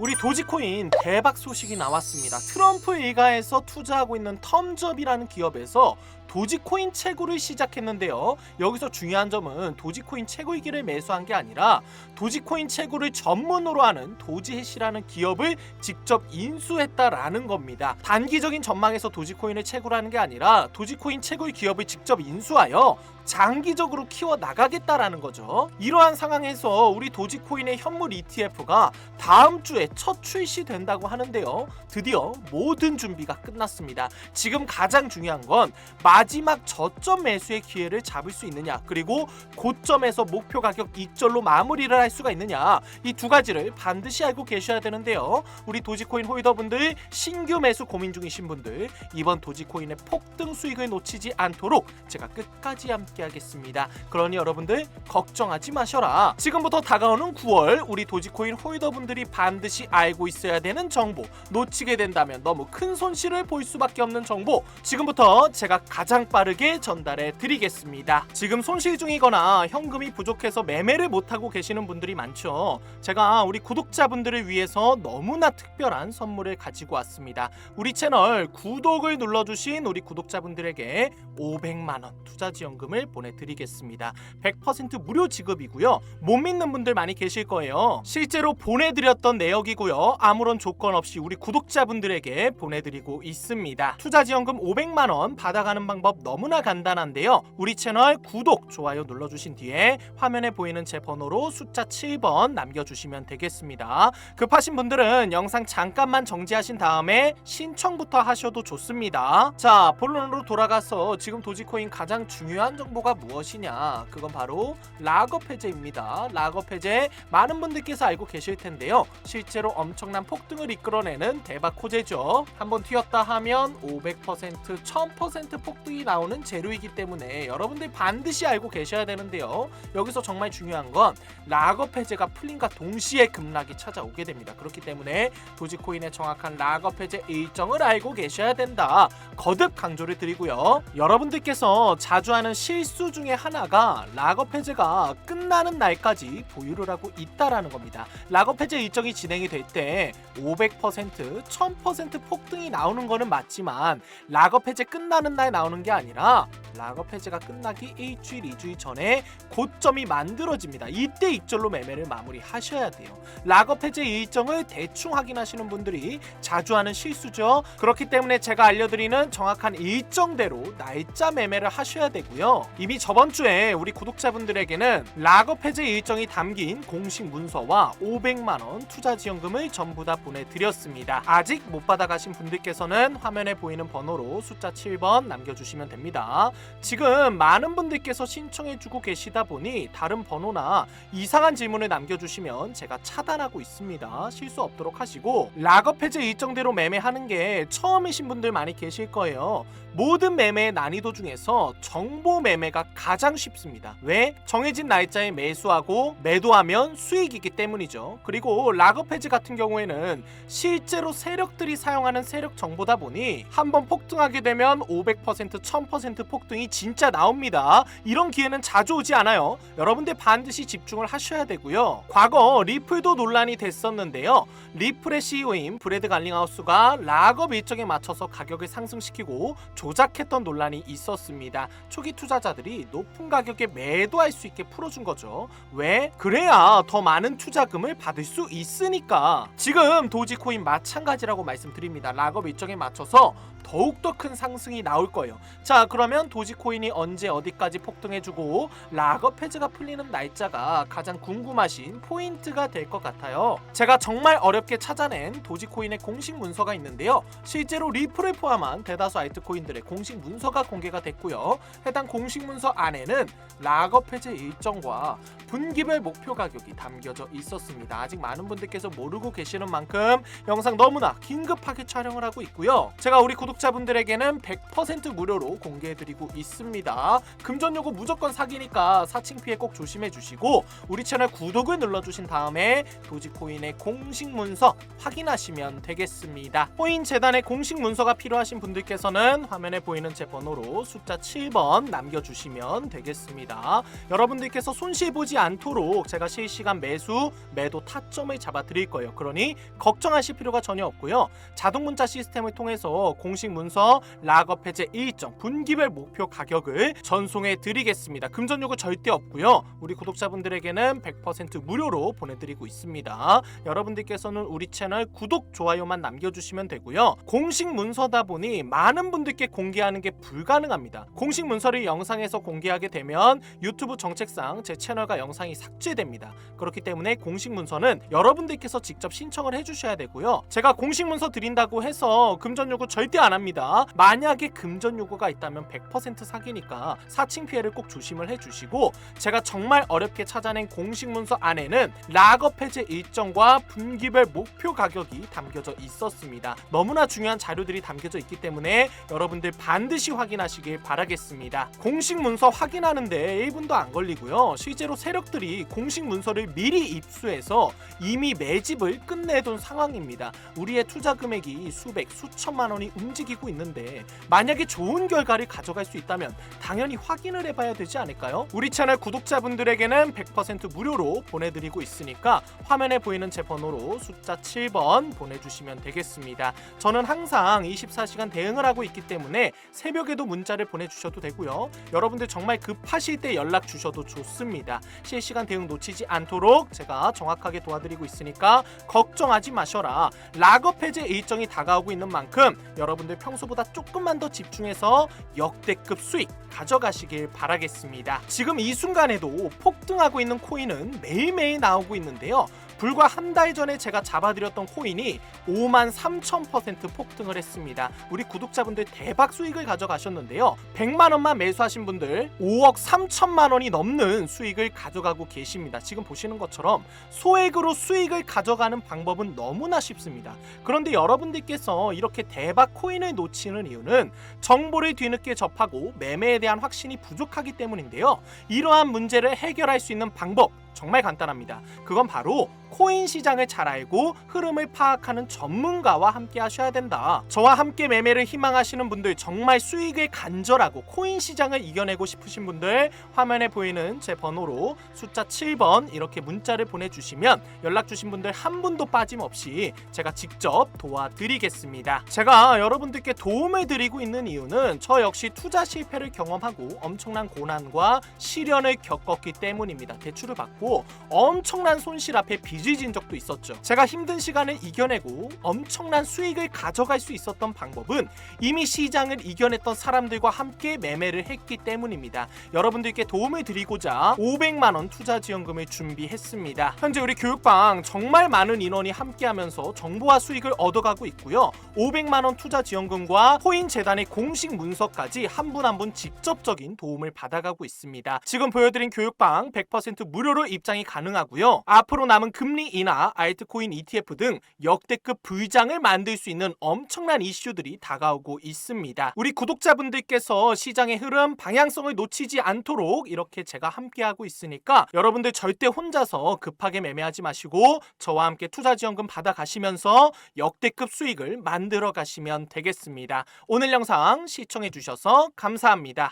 우리 도지코인 대박 소식이 나왔습니다. 트럼프 일가에서 투자하고 있는 텀즈업이라는 기업에서 도지코인 채굴을 시작했는데요. 여기서 중요한 점은 도지코인 채굴기를 매수한 게 아니라 도지코인 채굴을 전문으로 하는 도지해시라는 기업을 직접 인수했다라는 겁니다. 단기적인 전망에서 도지코인을 채굴하는 게 아니라 도지코인 채굴 기업을 직접 인수하여 장기적으로 키워 나가겠다라는 거죠. 이러한 상황에서 우리 도지코인의 현물 ETF가 다음 주에 첫 출시된다고 하는데요. 드디어 모든 준비가 끝났습니다. 지금 가장 중요한 건 마지막 저점 매수의 기회를 잡을 수 있느냐, 그리고 고점에서 목표 가격 익절로 마무리를 할 수가 있느냐, 이 두 가지를 반드시 알고 계셔야 되는데요. 우리 도지코인 홀더분들, 신규 매수 고민 중이신 분들, 이번 도지코인의 폭등 수익을 놓치지 않도록 제가 끝까지 함께 하겠습니다. 그러니 여러분들 걱정하지 마셔라. 지금부터 다가오는 9월 우리 도지코인 홀더분들이 반드시 알고 있어야 되는 정보, 놓치게 된다면 너무 큰 손실을 볼 수밖에 없는 정보, 지금부터 제가 가장 빠르게 전달해 드리겠습니다. 지금 손실 중이거나 현금이 부족해서 매매를 못하고 계시는 분들이 많죠. 제가 우리 구독자분들을 위해서 너무나 특별한 선물을 가지고 왔습니다. 우리 채널 구독을 눌러주신 우리 구독자분들에게 500만원 투자지원금을 보내드리겠습니다. 100% 무료 지급이고요. 못 믿는 분들 많이 계실 거예요. 실제로 보내드렸던 내역이고요. 아무런 조건 없이 우리 구독자분들에게 보내드리고 있습니다. 투자지원금 500만 원 받아가는 방법 너무나 간단한데요. 우리 채널 구독, 좋아요 눌러주신 뒤에 화면에 보이는 제 번호로 숫자 7번 남겨주시면 되겠습니다. 급하신 분들은 영상 잠깐만 정지하신 다음에 신청부터 하셔도 좋습니다. 자, 본론으로 돌아가서 지금 도지코인 가장 중요한 정보 가 무엇이냐? 그건 바로. 락업 해제 많은 분들께서 알고 계실 텐데요. 실제로 엄청난 폭등을 이끌어내는 대박 호재죠. 한번 튀었다 하면 500%, 1000% 폭등이 나오는 재료이기 때문에 여러분들 반드시 알고 계셔야 되는데요. 여기서 정말 중요한 건 락업 해제가 풀림과 동시에 급락이 찾아오게 됩니다. 그렇기 때문에 도지코인의 정확한 해제 일정을 알고 계셔야 된다. 거듭 강조를 드리고요. 여러분들께서 자주 하는 실수 중에 하나가 락업 해제가 끝나는 날까지 보유를 하고 있다라는 겁니다. 락업 해제 일정이 진행이 될 때 500%, 1000% 폭등이 나오는 거는 맞지만 락업 해제 끝나는 날 나오는 게 아니라 락업 해제가 끝나기 일주일, 이주일 전에 고점이 만들어집니다. 이때 익절로 매매를 마무리하셔야 돼요. 락업 해제 일정을 대충 확인하시는 분들이 자주 하는 실수죠. 그렇기 때문에 제가 알려드리는 정확한 일정대로 날짜 매매를 하셔야 되고요. 이미 저번 주에 우리 구독자분들에게는 락업 해제 일정이 담긴 공식 문서와 500만 원 투자 지원금을 전부 다 보내드렸습니다. 아직 못 받아가신 분들께서는 화면에 보이는 번호로 숫자 7번 남겨주시면 됩니다. 지금 많은 분들께서 신청해주고 계시다 보니 다른 번호나 이상한 질문을 남겨주시면 제가 차단하고 있습니다. 실수 없도록 하시고 락업 해제 일정대로 매매하는 게 처음이신 분들 많이 계실 거예요. 모든 매매의 난이도 중에서 정보 매매 가 가장 쉽습니다. 왜? 정해진 날짜에 매수하고 매도하면 수익이기 때문이죠. 그리고 락업 해지 같은 경우에는 실제로 세력들이 사용하는 세력 정보다 보니 한번 폭등하게 되면 500% 1000% 폭등이 진짜 나옵니다. 이런 기회는 자주 오지 않아요. 여러분들 반드시 집중을 하셔야 되고요. 과거 리플도 논란이 됐었는데요. 리플의 CEO인 브래드 갈링하우스가 락업 일정에 맞춰서 가격을 상승시키고 조작했던 논란이 있었습니다. 초기 투자자들이 높은 가격에 매도할 수 있게 풀어준 거죠. 왜? 그래야 더 많은 투자금을 받을 수 있으니까. 지금 도지코인 마찬가지라고 말씀드립니다. 락업 일정에 맞춰서 더욱더 큰 상승이 나올 거예요. 자, 그러면 도지코인이 언제 어디까지 폭등해주고 락업 해제가 풀리는 날짜가 가장 궁금하신 포인트가 될 것 같아요. 제가 정말 어렵게 찾아낸 도지코인의 공식 문서가 있는데요. 실제로 리플을 포함한 대다수 알트코인들의 공식 문서가 공개가 됐고요. 해당 공식 문서 안에는 락업 해제 일정과 분기별 목표 가격이 담겨져 있었습니다. 아직 많은 분들께서 모르고 계시는 만큼 영상 너무나 긴급하게 촬영을 하고 있고요. 제가 우리 구독 구독자분들에게는 100% 무료로 공개해드리고 있습니다. 금전 요구 무조건 사기니까 사칭 피해 꼭 조심해 주시고 우리 채널 구독을 눌러주신 다음에 도지코인의 공식 문서 확인하시면 되겠습니다. 코인 재단의 공식 문서가 필요하신 분들께서는 화면에 보이는 제 번호로 숫자 7번 남겨주시면 되겠습니다. 여러분들께서 손실 보지 않도록 제가 실시간 매수, 매도 타점을 잡아 드릴 거예요. 그러니 걱정하실 필요가 전혀 없고요. 자동 문자 시스템을 통해서 공식 문서 락업 해제 일정 분기별 목표 가격을 전송해 드리겠습니다. 금전 요구 절대 없고요. 우리 구독자분들에게는 100% 무료로 보내드리고 있습니다. 여러분들께서는 우리 채널 구독, 좋아요만 남겨주시면 되고요. 공식 문서다 보니 많은 분들께 공개하는 게 불가능합니다. 공식 문서를 영상에 서 공개하게 되면 유튜브 정책상 제 채널과 영상이 삭제됩니다. 그렇기 때문에 공식 문서는 여러분들께서 직접 신청을 해주셔야 되고요. 제가 공식 문서 드린다고 해서 금전 요구 절대 안 합니다. 만약에 금전 요구가 있다면 100% 사기니까 사칭 피해를 꼭 조심을 해주시고 제가 정말 어렵게 찾아낸 공식 문서 안에는 락업 해제 일정과 분기별 목표 가격이 담겨져 있었습니다. 너무나 중요한 자료들이 담겨져 있기 때문에 여러분들 반드시 확인하시길 바라겠습니다. 공식 문서 확인하는데 1분도 안 걸리고요. 실제로 세력들이 공식 문서를 미리 입수해서 이미 매집을 끝내둔 상황입니다. 우리의 투자 금액이 수백, 수천만 원이 움직이고 있는데 만약에 좋은 결과를 가져갈 수 있다면 당연히 확인을 해봐야 되지 않을까요? 우리 채널 구독자분들에게는 100% 무료로 보내드리고 있으니까 화면에 보이는 제 번호로 숫자 7번 보내주시면 되겠습니다. 저는 항상 24시간 대응을 하고 있기 때문에 새벽에도 문자를 보내주셔도 되고요. 여러분들 정말 급하실 때 연락 주셔도 좋습니다. 실시간 대응 놓치지 않도록 제가 정확하게 도와드리고 있으니까 걱정하지 마셔라. 락업 해제 일정이 다가오고 있는 만큼 여러분들 평소보다 조금만 더 집중해서 역대급 수익 가져가시길 바라겠습니다. 지금 이 순간에도 폭등하고 있는 코인은 매일매일 나오고 있는데요. 불과 한 달 전에 제가 잡아드렸던 코인이 5만 3천 퍼센트 폭등을 했습니다. 우리 구독자분들 대박 수익을 가져가셨는데요. 100만 원만 매수하신 분들 5억 3천만 원이 넘는 수익을 가져가고 계십니다. 지금 보시는 것처럼 소액으로 수익을 가져가는 방법은 너무나 쉽습니다. 그런데 여러분들께서 이렇게 대박 코인을 놓치는 이유는 정보를 뒤늦게 접하고 매매에 대한 확신이 부족하기 때문인데요. 이러한 문제를 해결할 수 있는 방법 정말 간단합니다. 그건 바로 코인 시장을 잘 알고 흐름을 파악하는 전문가와 함께 하셔야 된다. 저와 함께 매매를 희망하시는 분들 정말 수익을 간절하고 코인 시장을 이겨내고 싶으신 분들 화면에 보이는 제 번호로 숫자 7번 이렇게 문자를 보내주시면 연락 주신 분들 한 분도 빠짐없이 제가 직접 도와드리겠습니다. 제가 여러분들께 도움을 드리고 있는 이유는 저 역시 투자 실패를 경험하고 엄청난 고난과 시련을 겪었기 때문입니다. 대출을 받고 엄청난 손실 앞에 빚을 진 적도 있었죠. 제가 힘든 시간을 이겨내고 엄청난 수익을 가져갈 수 있었던 방법은 이미 시장을 이겨냈던 사람들과 함께 매매를 했기 때문입니다. 여러분들께 도움을 드리고자 500만 원 투자 지원금을 준비했습니다. 현재 우리 교육방 정말 많은 인원이 함께하면서 정보와 수익을 얻어가고 있고요. 500만 원 투자 지원금과 코인 재단의 공식 문서까지 한 분 한분 직접적인 도움을 받아가고 있습니다. 지금 보여드린 교육방 100% 무료로 입장이 가능하고요. 앞으로 남은 금리 인하, 알트코인 ETF 등 역대급 불장을 만들 수 있는 엄청난 이슈들이 다가오고 있습니다. 우리 구독자분들께서 시장의 흐름, 방향성을 놓치지 않도록 이렇게 제가 함께하고 있으니까 여러분들 절대 혼자서 급하게 매매하지 마시고 저와 함께 투자 지원금 받아 가시면서 역대급 수익을 만들어 가시면 되겠습니다. 오늘 영상 시청해 주셔서 감사합니다.